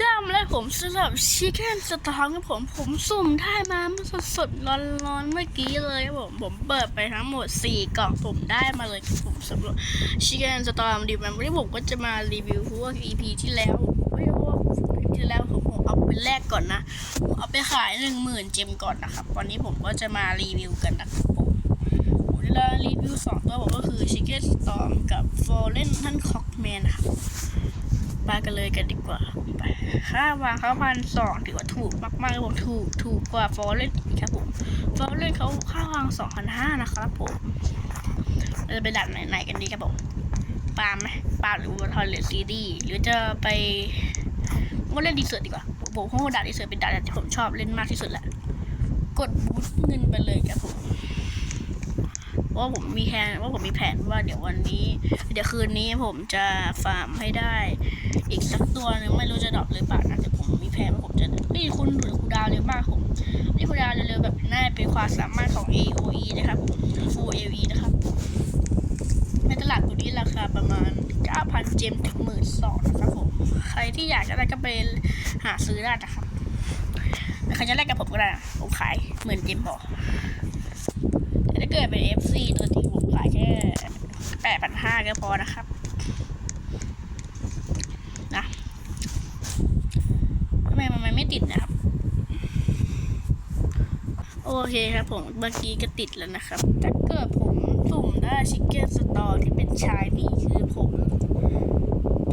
ด้ามและผมสำหรับชิคเก้นสตองครับผมผมสุ่มได้มาเมื่อสดๆร้อนๆเมื่อกี้เลยครับผมผมเปิดไปทั้งหมด 4 กล่องผมได้มาเลยกับผมสำหรับชิคเก้นสตองดีมันวันนี้ผมก็จะมารีวิวพวก EP ที่แล้วไม่ว่าที่แล้วผมผมเอาไปแลกก่อนนะผมเอาไปขายหนึ่งหมื่นเจมก่อนนะครับวันนี้ผมก็จะมารีวิวกันนะครับผมเวลารีวิวสองตัวผมก็คือ Chicken Storm กับ Fallen ท่าน Cockman นะครับ ไปกันเลยกันดีกว่าไปค่าวางเขาพันสองถือว่าถูกมากๆเลยผมถูกถูกกว่า Fallen อีกครับผม Fallen เขาค่าวางสองพันห้านะครับผมเราจะไปดัดไหนๆกันดีครับผมปาล์มไหมปาล์มหรือว่าทอยเลซีดีหรือจะไปว่าเล่นดีเซอร์ดีกว่าผมผมคงดัดดีเซอร์เป็นดัดที่ผมชอบเล่นมากที่สุดแหละกดบูทเงินไปเลยครับผม ว่าผมมีแผนว่าผมมีแผนว่าเดี๋ยววันนี้ เดี๋ยวคืนนี้ผมจะฟาร์มให้ได้ อีกสักตัวหนึงไม่รู้จะดรอปหรือเปล่านะแต่ผมมีแผนว่าผมจะนี่คุณหรือคูดาวเร็วมากผมนี่คูดาวเร็วๆแบบน่าเป็นความสามารถของ AOE นะครับผม Full AOE นะครับในตลาดตัวนี้ราคาประมาณ 9,000 เจมถึง 12,000นะครับผมใครที่อยากจะได้ก็ไปหาซื้อได้นะครับใครจะแลกกับผมก็ได้ผมขายหมื่นเจมพอแต่ ถ้าเกิดเป็น FC ตัวจริงผมขายแค่แปดพันห้าก็พอนะครับนะทำไมมันไม่ติดนะครับ โอเคครับผมเมื่อกี้ก็ติดแล้วนะครับ ถ้าเกิดผมสุ่มได้ชิคเก้นสตอที่เป็นชายนี้คือผม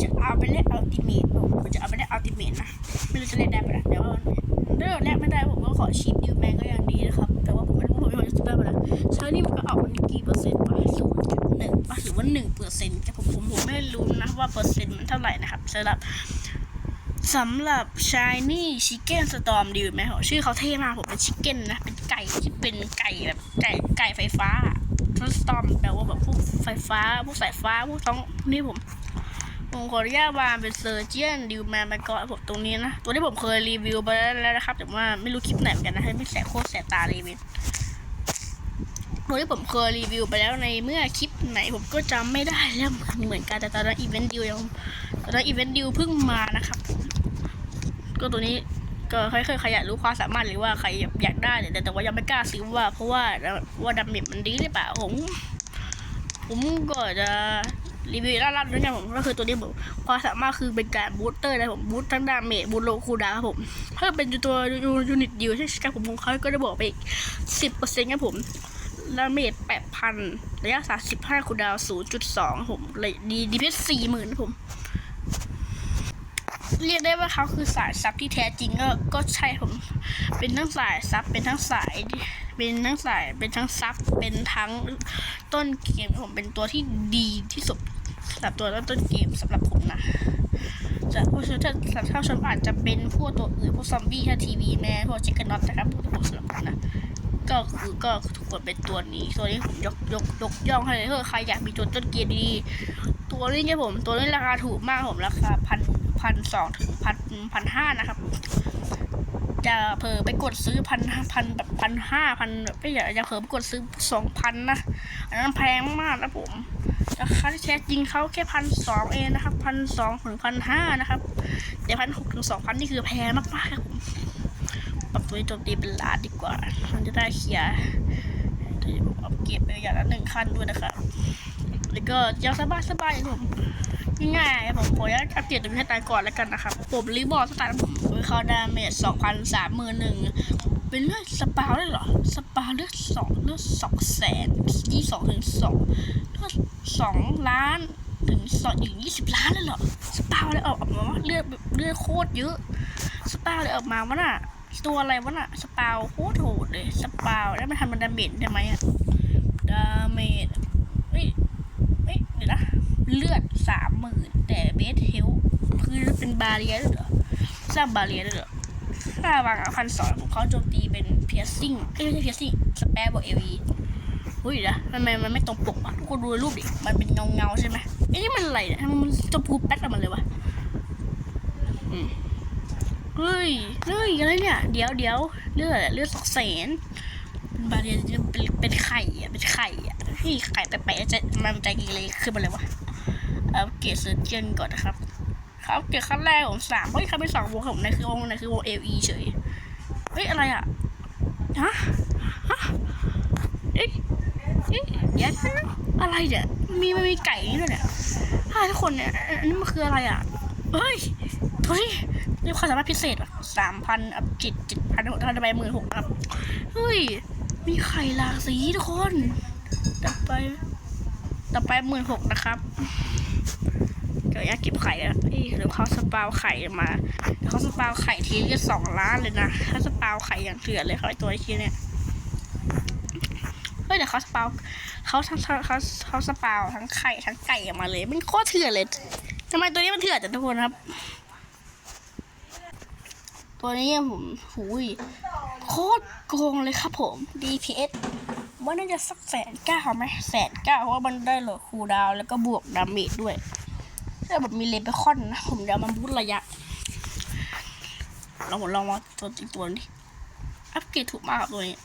จะเอาไปเล่นอัลติเมทผมจะเอาไปเล่นอัลติเมทนะ ไม่รู้จะเล่นได้ปะนเดี๋ยวถ้าเกิดแลกไม่ได้ผมก็ขอชิปดิวแมนก็ยังดีนะครับ แต่ว่า จะได้ปะนะใช้นี่มันก็ออกมันกี่เปอร์เซ็นต์วะศูนย์จุดหนึ่งปะหรือว่าหนึ่งเปอร์เซ็นต์แต่ผมผมผมไม่รู้นะว่าเปอร์เซ็นต์มันเท่าไหร่นะครับสำหรับสำหรับ shiny chicken storm ดีไหมเหรอชื่อเขาเท่มากผมเป็นชิคเก้นนะ เป็นไก่ที่เป็นไก่แบบไก่ไก่ไฟฟ้าทั้ง storm แปลว่าแบบพวกไฟฟ้า พวกสายฟ้า พวกท้องนี่ผมผมขออนุญาตวางเป็นเซอร์เจียนดิวแมนไปก่อนผมตรงนี้นะ ตัวที่ผมเคยรีวิวไปแล้วนะครับ แต่ว่าไม่รู้คลิปไหนเหมือนกันนะให้ไม่แสบโคตรแสบตารีวิ วตัวที่ผมเคยรีวิวไปแล้วในเมื่อคลิปไหนผมก็จำไม่ได้แล้วเหมือนกันแต่ตอนนั้นอีเวนต์ดิวยังตอนนั้นอีเวนต์ดิวเพิ่งมานะครับ ก็ตัวนี้ก็ครเคยใครอยากรู้ความสามารถหรือว่าใครอยากได้แต่แต่ว่ายังไม่กล้าซื้อว่าเพราะว่าว่าดาเมจมันดีหรือเปล่าผมผมก็จะรีวิวล่าๆด้วยกันผมก็คือตัวนี้ผมความสามารถคือเป็นการบูสเตอร์นะผมบูสทั้งดาเมจบูสโลคูดาครับผมถ้าเป็นตัวยูนิตดิวใช่ไหมครับผมเขาก็จะบอกไปอีกสิบเปอร์เซ็นต์ครับผม ดาเมจแปดพันระยะสามสิบห้าคูดาวศูนย์จุดสองผมเลยดีดีเพชสี่หมื่นผม เรียกได้ว่าเขาคือสายซับที่แท้จริงก็ก็ใช่ผม เป็นทั้งสายซับเป็นทั้งสาย เป็นทั้งสายเป็นทั้งซับเป็นทั้งต้นเกมผมเป็นตัวที่ดีที่สุดสำหรับตัวต้นเกมสำหรับผมนะจะผู้ชมถ้าถ้าชมอาจจะเป็นพวกตัวอื่นพวกซอมบี้ถ้าทีวีแม่พวกชิคเก้นน็อตนะครับพวกผมสำหรับผมนะ ก็คือก็ทุกคนเป็นตัวนี้ตัวนี้ผมยกยกยกย่องให้เลยถ้าใครอยากมีตัวต้นเกมดีตัวนี้เนี่ยผมตัวนี้ราคาถูกมากผมราคาพันพันสองถึงพันพันห้านะครับ จะเผลอไปกดซื้อพันพันแบบพันห้าพันแบบไม่อยากจะเผลอไปกดซื้อสองพันนะอันนั้นแพงมากนะผมราคาที่แท้จริงเขาแค่พันสองเองนะครับพันสองถึงพันห้านะครับแต่พันหกถึงสองพันนี่คือแพงมากๆครับผม ปรับตัวโจมตีเป็นล้านดีกว่า มันจะได้เคลียร์เดี๋ยวผมเอาเก็บไปอย่างละหนึ่งคันด้วยนะครับแล้วก็ยังสบายสบายผมง่ายๆผมขออนุญาตอัปเดตตรงนี้ให้ตายก่อนแล้วกันนะครับ ผมรีบอร์สตาร์ทผมเขาดาเมจสองพันสามหมื่นหนึ่งเป็นเลือดสปาวได้เหรอ สปาวเลือดสองเลือดสองแสนยี่สองถึงสองเลือดสองล้านถึงสองถึงยี่สิบล้านเลยเหรอ สปาวเลยออกมาว่าเลือดเลือดโคตรเยอะ สปาวเลยออกมาวะน่ะ ตัวอะไรวะน่ะ สปาวโคตรโหดเลย สปาวแล้วมันทำมันดาเมจได้ไหมอะดาเมจเฮ้ยเฮ้ยเดี๋ยวนะ เลือดสามหมื่นแต่เบสเฮลคือเป็นบาเรียด้วยเหรอสร้างบาเรียด้วยเหรอค่าวางพันสองของเขาโจมตีเป็นเพียซิ่งไม่ใช่เพียซิ่งสเปร์บวกเอวีอุ้ยนะทำไมมันไม่ตรงปกอะทุกคนดูรูปดิ มันเป็นเงาเงาใช่ไหมเอ้นี่มันอะไรเนี่ยทำไมมันจะพูแป๊ดออกมาเลยวะอืม เฮ้ยเฮ้ยอะไรเนี่ย เดี๋ยวเดี๋ยวเลือดเลือดสองแสนบาเรียเป็นเป็นไข่อะเป็นไข่อะเฮ้ยไข่แปลกๆจะมันใจกีเลยขึ้นมาเลยวะอัปเกรดเซอร์เจนก่อนนะครับเขาเก็บขั้นแรกผมสามเฮ้ยเขาเป็นสองวงผมในคือวงในคือวงเอลีเฉยเฮ้ยอะไรอะฮะฮะเอ๊ะเอ๊ะเดี๋ยวอะไรเนี่ยมีมันมีไก่นี่ด้วยเนี่ยถ้าทุกคนเนี่ยอันนี้มันคืออะไรอะเฮ้ย เฮ้ยนี่ความสามารถพิเศษอะสามพันอัพจิตจิตพันหกพันไปหมื่นหกครับเฮ้ย มีไข่หลากสีทุกคน ต่อไป ต่อไปหมื่นหกนะครับเดี๋ยวอยากเก็บไข่แล้วเอ้ยหรือเขาสปาวไข่มาเขาสปาวไข่ทีก็สองล้านเลยนะเขาสปาวไข่อย่างเถื่อนเลยเขาไอตัวไอ้ทีเนี่ยเฮ้ยเดี๋ยวเขาสปาวเขาทั้งเขาเขาเขาสปาวทั้งไข่ทั้งไก่ออกมาเลยมันโคตรเถื่อนเลยทำไมตัวนี้มันเถื่อนจังทุกคนครับ ตัวนี้ผมหูยโคตรโกงเลยครับผม DPS ว่าน่าจะสักแสนเก้าไหมแสนเก้าเพราะว่ามันได้โหลดคูดาวแล้วก็บวกดาเมจด้วยถ้าแบบมีเลเบคอนนะผมจะเอามาบูทระยะ เราหมดลองมาตัวอีกตัวนี้ อัปเกรดถูกมากับตัวนี้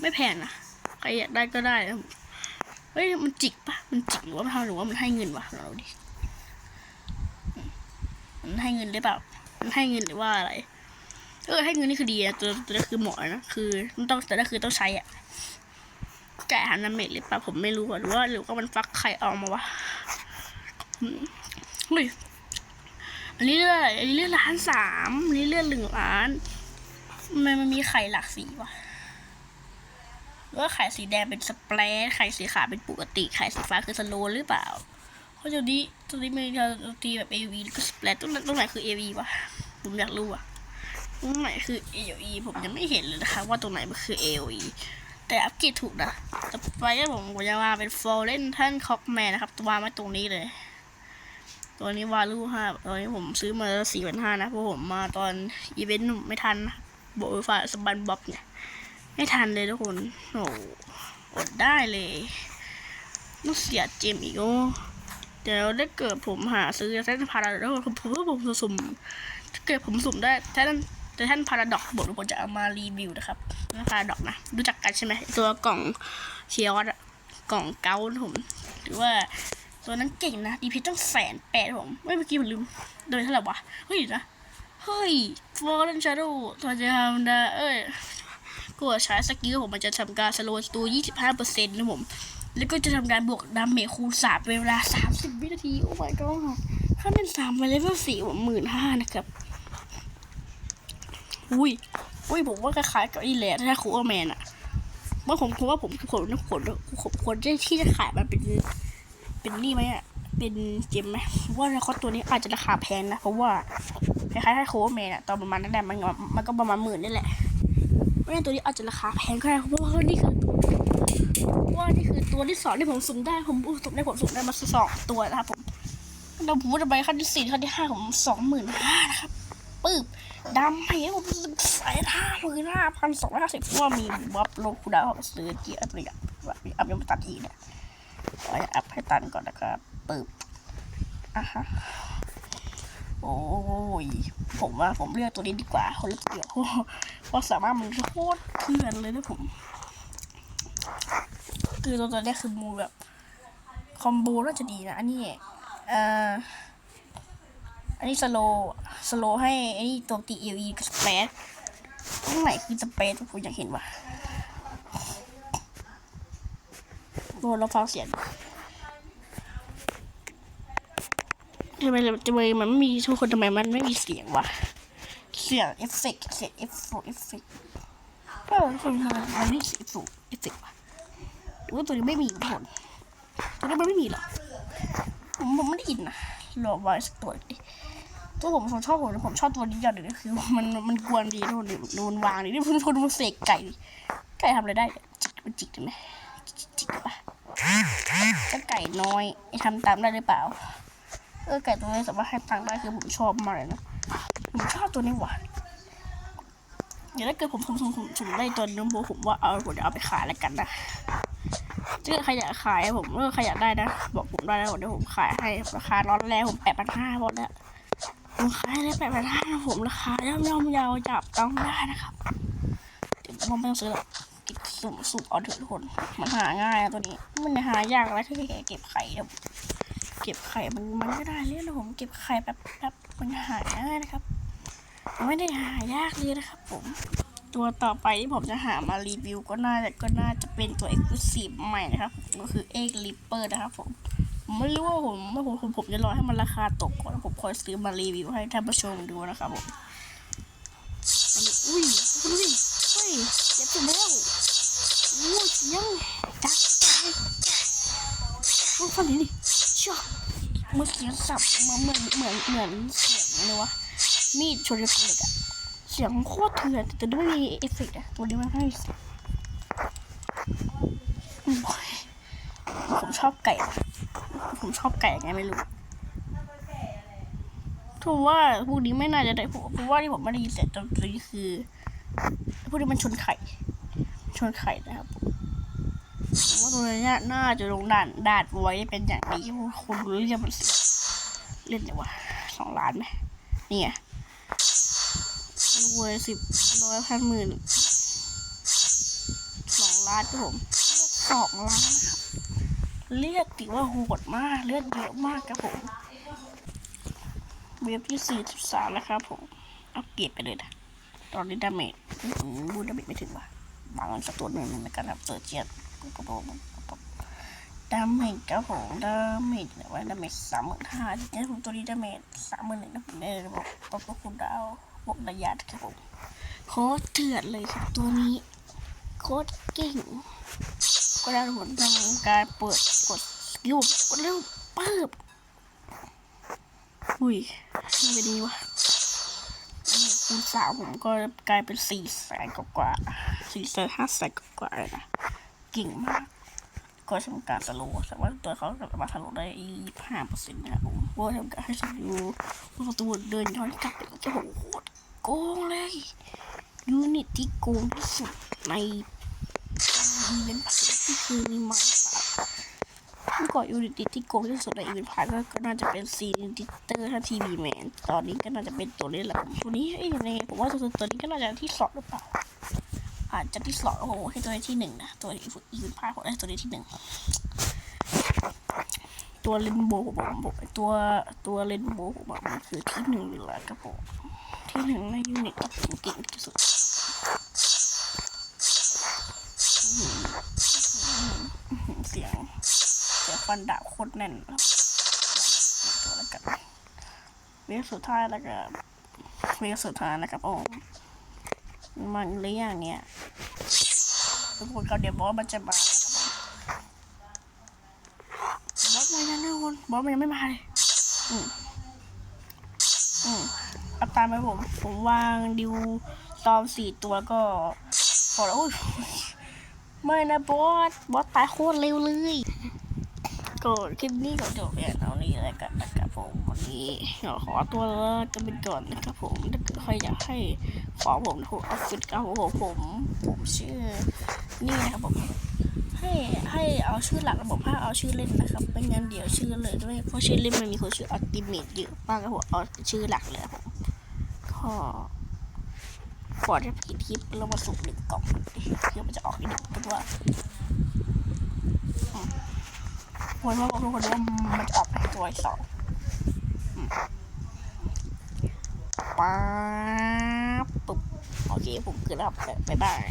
ไม่แพงนะ ใครอยากได้ก็ได้นะเฮ้ย มันจิกปะมันจิกหรือว่ามันทำหรือว่ามันให้เงินวะเราดิ มันให้เงินหรือเปล่า มันให้เงินหรือว่าอะไร เออให้เงินนี่คือดีอะตัวตัวนี้คือเหมาะนะคือต้องแต่นั่นคือต้องใช้อะแกะหันน้ำเม็ดหรือเปล่าผมไม่รู้หรือว่าหรือว่ามันฟักไข่ออกมาวะอืมเฮ้ยอันนี้เลือดอันนี้เลือดล้านสามอันนี้เลือดหนึ่งล้านทำไมมันมีไข่หลากสีวะหรือว่าไข่สีแดงเป็นสเปรดไข่สีขาวเป็นปกติไข่สีฟ้าคือสโลว์หรือเปล่าเพราะเดี๋ยวนี้ตอนนี้มีการตีแบบ AV แล้วก็สเปรดตรงไหนตรงไหนคือ AV วะผมอยากรู้อะ ตรงไหนคือ AOE ผมยังไม่เห็นเลยนะคะว่าตรงไหนมันคือ AOE แต่อัปเกรดถูกนะต่อไปผมผมจะมาเป็นโฟลเลนท่านคอกแมนนะครับวางไว้ตรงนี้เลย ตัวนี้วาลูห้าตัวนี้ผมซื้อมาสี่พันห้านะเพราะผมมาตอนอีเวนต์ไม่ทันโบยฟ้าสบันบ๊อบเนี่ย ไม่ทันเลยทุกคนโอ้หอดได้เลยต้องเสียเจมอีกโอ้เดี๋ยวได้เกิดผมหาซื้อแท่นพาราแล้วผมผมว่าผมสุ่มถ้าเกิดผมสุ่มได้แท่น แต่ท่านพาราดอกบอกว่าผมจะเอามารีวิวนะครับพาราดอกนะรู้จักกันใช่ไหมตัวกล่องเชียร์อะกล่องเกาผมหรือว่าตัวนั้นเก่งนะดีพีต้องแสนแปดผมไม่เมื่อกี้ผมลืมโดยเท่าไหร่วะเฮ้ยนะเฮ้ยฟอร์เรนชาร์โดตัวจะทำได้เอ้ยกดใช้สกิลผมมันจะทำการสโลว์ตัว25%นะผม แล้วก็จะทำการบวกดาเมจคูณสามเวลา 30 วินาที โอ้ my god ถ้าเป็นสามไปเลเวลสี่ผมหมื่นห้านะครับ อุ้ยอุ้ยผมว่าคล้ายๆกับอีแหละถ้าคูเออร์แมนอะว่าผมผมว่าผมผมผมผมผมควรที่จะขายมันเป็นเป็นนี่ไหมอะเป็นเจมไหมว่าราคาตัวนี้อาจจะราคาแพงนะเพราะว่าคล้ายๆไทโคเมนอะตอนประมาณนั้นแหละมันมันก็ประมาณหมื่นนี่แหละไม่งั้นตัวนี้อาจจะราคาแพงก็ได้เพราะว่านี่คือว่านี่คือตัวที่สองที่ผมสุ่มได้ผมสุ่มได้ผมสุ่มได้มาสองตัวนะครับผมเราผมจะไปขั้นที่สี่ขั้นที่ห้าผมสองหมื่นห้านะครับ ปึ๊บดำให้ผมใส่ห้าหมื่นห้าพันสองร้อยห้าสิบเพราะว่ามีบัฟโลคูดาวซื้อเกียร์อะไรอย่างแบบอัพยังไม่ตัดอีกเนี่ยเราจะอัพให้ตันก่อนนะครับปึ๊บอะฮะโอ้ยผมว่าผมเลือกตัวนี้ดีกว่าคนละเดียวเพราะสามารถมันโคตรเถื่อนเลยนะผม คือตัวตัวนี้คือมูแบบคอมโบน่าจะดีนะอันนี้เอ่อ อันนี้สโลสโลให้อ้นี่ตัวตีเอลีกับสเปซตรงไหนคือสเปซผมอยากเห็นว่ะโดนเราฟังเสียงทำไมทำไมมันไม่มีทุกคนทำไมมันไม่มีเสียงวะเสียงเอฟเฟกเสียงเอฟเฟเอฟเฟกต์เออคนทำไมมันไม่มีเสียงสูงเอฟเฟกวะหรือว่าตัวนี้ไม่มีทุกคนตัวนี้มันไม่มีหรอผมผมไม่ได้ยินนะลองวางสักตัวดิ ตัวผมผมชอบผมผมชอบตัวนี้อย่างหนึ่งก็คือ มันมันกวนดีทุกคนดูมันวางดินี่เพิ่งคนมันเสกไก่ไก่ทำอะไรได้จิกมันจิกได้ไหมจิกจิกปะถ้าไก่น้อยทำตามได้หรือเปล่า เออไก่ตัวนี้สามารถให้ตังค์ได้คือผมชอบมากเลยนะผมชอบตัวนี้หว่ะเดี๋ยวถ้าเกิดผมผมผมผมผมได้ตัวนี้ผมผมว่าเอาผมจะเอาไปขายแล้วกันนะถ้าเกิดใครอยากขายผมเออใครอยากได้นะ บอกผมได้นะเดี๋ยวผมขายให้ราคาร้อนแรงผมแปดพันห้าหมดแล้ว ผมขายได้แปดพันห้าผมราคาย่อมย่อมยาวจับต้องได้นะครับเดี๋ยวผมไม่ต้องซื้อหรอกติดสุ่มสุ่มเอาเถอะทุกคน มันหาง่ายตัวนี้ มันหายากแล้วที่เก็บไข่เนี่ยเก็บไข่มันมันก็ได้เลยนะผมเก็บไข่แบบแบบมันหาง่ายนะครับไม่ได้หายากเลยนะครับผม ตัวต่อไปที่ผมจะหามารีวิวก็น่าจะก็น่าจะเป็นตัว Exclusive ใหม่นะครับ ก็คือ Egg Ripper นะครับผม ผมไม่รู้ว่าผมว่าผมผมผมจะรอให้มันราคาตกก่อนแล้วผมค่อยซื้อมารีวิวให้ท่านผู้ชมดูนะครับผมอันนี้อุ้ยดูดิเฮ้ยเจ็บไปแล้วอู้เสียงจักใจโอ้ฟังดิดิช็อกเมื่อเสียงสับเหมือนเหมือนเหมือนเหมือนเสียงเลยวะมีดชนกับเหล็กอะเสียงโคตรเถื่อนแต่ไม่มีเอฟเฟกต์อะตัวนี้มันไม่มีเสียงโอ้ยผมชอบไก่ว่ะ ผมชอบไก่ไงไม่รู้ถูกว่าพวกนี้ไม่น่าจะได้ผมเพราะว่าที่ผมไม่ได้ยินเสียงดนตรีคือพวกนี้มันชนไข่ ชนไข่นะครับผมว่าตัวนี้น่าจะลงด่านด่านไว้เป็นอย่างดีเพราะคนรู้เรื่องมันเสียเล่นเลยวะสองล้านไหมนี่ไงรวยสิบร้อยพันหมื่นสองล้านครับผมสองล้านนะครับ เลือดถือว่าโหดมาก เลือดเยอะมากครับผม เว็บที่สี่สิบสามนะครับผม เอัปเกรไปเลยนะตอนนี้ดาเมจอื้อหือบูดาเมจไม่ถึงว่ะบางสักตัวหนึ่งในการรับเซอร์เจียนปุ๊บปุ๊บบดาเมจครับผมดาเมจเนี่ยว่าดาเมจสามหมื่นห้าทีนี้ผมตัวนี้ดาเมจสามหมื่นหนึ่งนะผมได้ระบบปรับคุณดาวบวกระยะครับผมโคตรเถื่อนเลยครับตัวนี้โคตรเก่ง ก็ได้ผลทำการเปิดกดสกิลกดเร็วเปิบอุ้ยไม่ดีวะคูณสามผมก็กลายเป็นสี่แสนกว่าสี่แสนห้าแสนกว่าเลยนะเก่งมาก ก็ทำการสโลว์แต่ว่าตัวเขาสามารถสโลว์ได้ยี่สิบห้าเปอร์เซ็นต์นะครับผมว่าทำการให้สกิลว่าตัวเดินย้อนกลับไปโอ้โหโคตรโกงเลยยูนิตที่โกงที่สุดในอีเวนต์ พาร์ทที่คือมีมาเมื่อก่อนยูนิตที่โกงที่สุดในอีเวนต์พาร์ก็น่าจะเป็นซีนดิเตอร์ถ้าทีวีแมนตอนนี้ก็น่าจะเป็นตัวนี้แหละตัวนี้ไอ้ยังไงผมว่าตัวตัวนี้ก็น่าจะที่สองหรือเปล่าอาจจะที่สองโอ้โหให้ตัวนี้ที่หนึ่งนะตัวอีเวนต์พาร์ทผมได้ตัวนี้ที่หนึ่งตัวเลนโบว์ผมบอกตัวตัวเลนโบว์ผมบอกมันคือที่หนึ่งอยู่แล้วครับผมที่หนึ่งในยูนิตที่เก่งที่สุด เสียงเสียง ฟันดาบโคตรแน่นครับตัวแล้วกันเวฟสุดท้ายแล้วก็เวฟสุดท้ายนะครับผมมันเรื่องเนี้ยทุกคนก็เดี๋ยวบอสมันจะมานะครับบอสมาแล้วนะคนบอสมันยังไม่มาเลยอืมอืมเอาตามไปผม ผมวางดิวตอมสี่ตัวก็พอแล้วอุ้ยไม่นะบอส บอสตายโคตรเร็วเลย ก็คลิปนี้ก็จบแล้วเอานี้แล้วกันนะครับผมวันนี้ขอตัวลากันไปก่อนนะครับผมถ้าเกิดใครอยากให้ขอผมผมออฟฟิศกับผมผมผมชื่อนี่นะครับผมให้ให้เอาชื่อหลักระบบห้าเอาชื่อเล่นนะครับไม่งั้นเดี๋ยวชื่อเลยด้วยเพราะชื่อเล่นมันมีคนชื่ออัลติเมทเยอะมากครับผมเอาชื่อหลักเลยครับผมก็ก่อนจะผิดทิปเรามาสุ่มหนึ่งกล่องเพื่อมันจะออกอีกหนึ่งตัวอืม คนว่าบอกทุกคนว่ามันจะออกเป็นตัวสองอืมป๊าบปุ๊บโอเคผมเกิดแล้วครับบ๊ายบาย